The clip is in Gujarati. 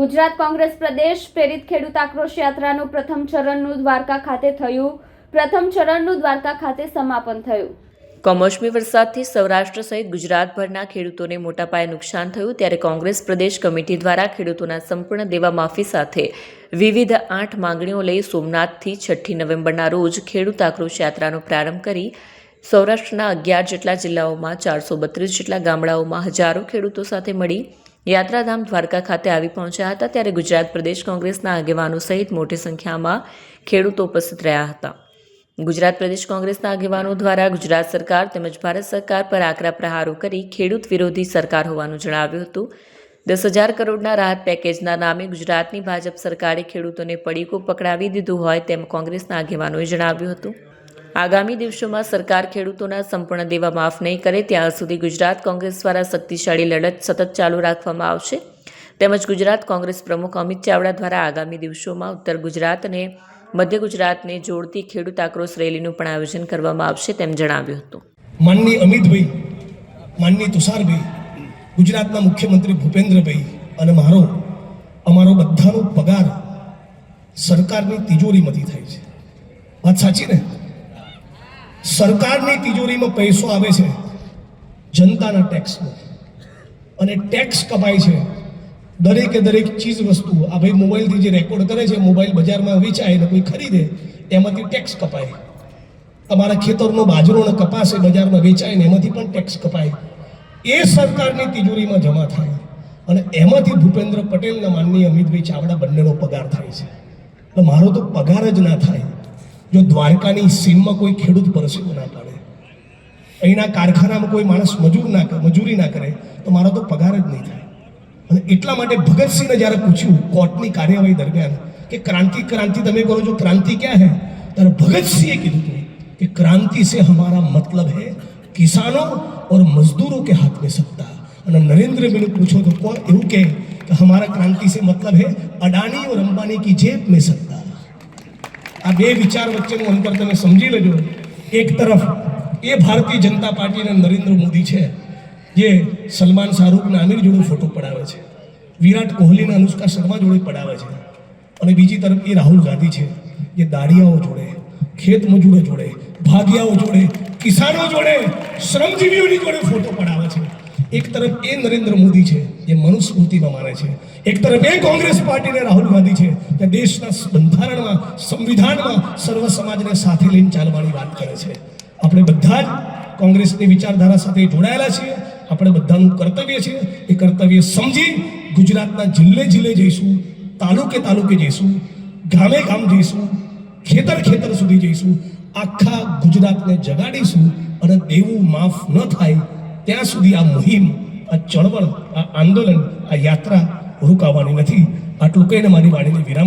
ગુજરાત કોંગ્રેસ પ્રદેશ પ્રેરિત ખેડૂત આક્રોશ યાત્રાનું પ્રથમ ચરણનું દ્વારકા ખાતે થયું. પ્રથમ ચરણનું દ્વારકા ખાતે સમાપન થયું. કમોસમી વરસાદથી સૌરાષ્ટ્ર સહિત ગુજરાતભરના ખેડૂતોને મોટા પાયે નુકસાન થયું ત્યારે કોંગ્રેસ પ્રદેશ કમિટી દ્વારા ખેડૂતોના સંપૂર્ણ દેવા માફી સાથે વિવિધ આઠ માંગણીઓ લઈ સોમનાથથી છઠ્ઠી નવેમ્બરના રોજ ખેડૂત આક્રોશ યાત્રાનો પ્રારંભ કરી સૌરાષ્ટ્રના અગિયાર જેટલા જિલ્લાઓમાં ચારસો બત્રીસ જેટલા ગામડાઓમાં હજારો ખેડૂતો સાથે મળી યાત્રાધામ દ્વારકા ખાતે આવી પહોંચ્યા હતા ત્યારે ગુજરાત પ્રદેશ કોંગ્રેસના આગેવાનો સહિત મોટી સંખ્યામાં ખેડૂતો ઉપસ્થિત રહ્યા હતા. ગુજરાત પ્રદેશ કોંગ્રેસના આગેવાનો દ્વારા ગુજરાત સરકાર તેમજ ભારત સરકાર પર આકરા પ્રહારો કરી ખેડૂત વિરોધી સરકાર હોવાનું જણાવ્યું હતું. દસ હજાર કરોડના રાહત પેકેજના નામે ગુજરાતની ભાજપ સરકારે ખેડૂતોને પડીકો પકડાવી દીધું હોય તેમ કોંગ્રેસના આગેવાનોએ જણાવ્યું હતું. આગામી દિવસોમાં સરકાર ખેડૂતોના સંપૂર્ણ દેવા માફ નહીં કરે, ત્યાં સુધી ગુજરાત કોંગ્રેસ દ્વારા શક્તિશાળી લડત સતત ચાલુ રાખવામાં આવશે. તેમજ ગુજરાત કોંગ્રેસ પ્રમુખ અમિત ચાવડા દ્વારા આગામી દિવસોમાં ઉત્તર ગુજરાત અને મધ્ય ગુજરાતને જોડતી ખેડૂત આક્રોશ રેલીનું પણ આયોજન કરવામાં આવશે તેમ જણાવ્યું હતું. માનની અમિતભાઈ, માનની તુષારભાઈ, ગુજરાતના મુખ્યમંત્રી ભૂપેન્દ્રભાઈ અને મારો, અમારો બધાનો પગાર સરકારની તિજોરીમાંથી થાય છે. વાત સાચી ને? સરકારની તિજોરીમાં પૈસો આવે છે જનતાના ટેક્સનો અને ટેક્સ કપાય છે. દરેકે દરેક ચીજ વસ્તુ, આ ભાઈ મોબાઈલથી જે રેકોર્ડ કરે છે, મોબાઈલ બજારમાં વેચાય ને કોઈ ખરીદે, એમાંથી ટેક્સ કપાય. તમારા ખેતરનો બાજરો ને કપાસ, બજારમાં વેચાય ને એમાંથી પણ ટેક્સ કપાય. એ સરકારની તિજોરીમાં જમા થાય. અને એમાંથી ભૂપેન્દ્ર પટેલના માનની અમિતભાઈ ચાવડા બંનેનો પગાર થાય છે. તો મારો તો પગાર જ ના થાય. જો દ્વારકાની સીમમાં કોઈ ખેડૂત પરસેવો ના પાડે અહીંના કારખાનામાં કોઈ માણસ મજૂર ના કરે મજૂરી ના કરે તો મારો તો પગાર જ નહીં થાય અને એટલા માટે ભગતસિંહને જ્યારે પૂછ્યું કોર્ટની કાર્યવાહી દરમિયાન કે ક્રાંતિ ક્રાંતિ તમે કરો છો ક્રાંતિ ક્યાં હે ત્યારે ભગતસિંહે કીધું હતું कि क्रांति से हमारा मतलब है किसानों और मजदूरों के हाथ में सत्ता અને નરેન્દ્ર મોદી પૂછો તો કોણ એવું કહે કે हमारा क्रांति से मतलब है अडानी और अंबानी की जेब में सत्ता આ બે વિચાર વચ્ચેનું અંતર તમે સમજી લેજો. એક તરફ એ ભારતીય જનતા પાર્ટીના નરેન્દ્ર મોદી છે, જે સલમાન શાહરૂખના આમિર જોડે ફોટો પડાવે છે, વિરાટ કોહલીના અનુષ્કા શર્મા જોડે પડાવે છે અને બીજી તરફ એ રાહુલ ગાંધી છે, જે દાડિયાઓ જોડે, ખેત મજૂરો જોડે, ભાગિયાઓ જોડે, કિસાનો જોડે, શ્રમજીવીઓની જોડે ફોટો પડાવે છે. એક તરફ એ નરેન્દ્ર મોદી છે, જે મનુસ્મૃતિમાં માને છે. એક તરફ એ કોંગ્રેસ પાર્ટીને રાહુલ ગાંધી છે, તે દેશના બંધારણમાં, સંવિધાનમાં સર્વ સમાજને સાથે લઈને ચાલવાની વાત કરે છે. આપણે બધા જ કોંગ્રેસની વિચારધારા સાથે જોડાયેલા છીએ. આપણે બધાનું કર્તવ્ય છે, એ કર્તવ્ય સમજી ગુજરાતના જિલ્લે જિલ્લે જઈશું, તાલુકે તાલુકે જઈશું, ગામે ગામ જઈશું, ખેતર ખેતર સુધી જઈશું, આખા ગુજરાતને જગાડીશું અને દેવું માફ ન થાય ત્યાં સુધી આ મુહિમ, આ ચળવળ, આ આંદોલન, આ યાત્રા રોકાવાની નથી. આટલું કહીને મારી વાણીને વિરામ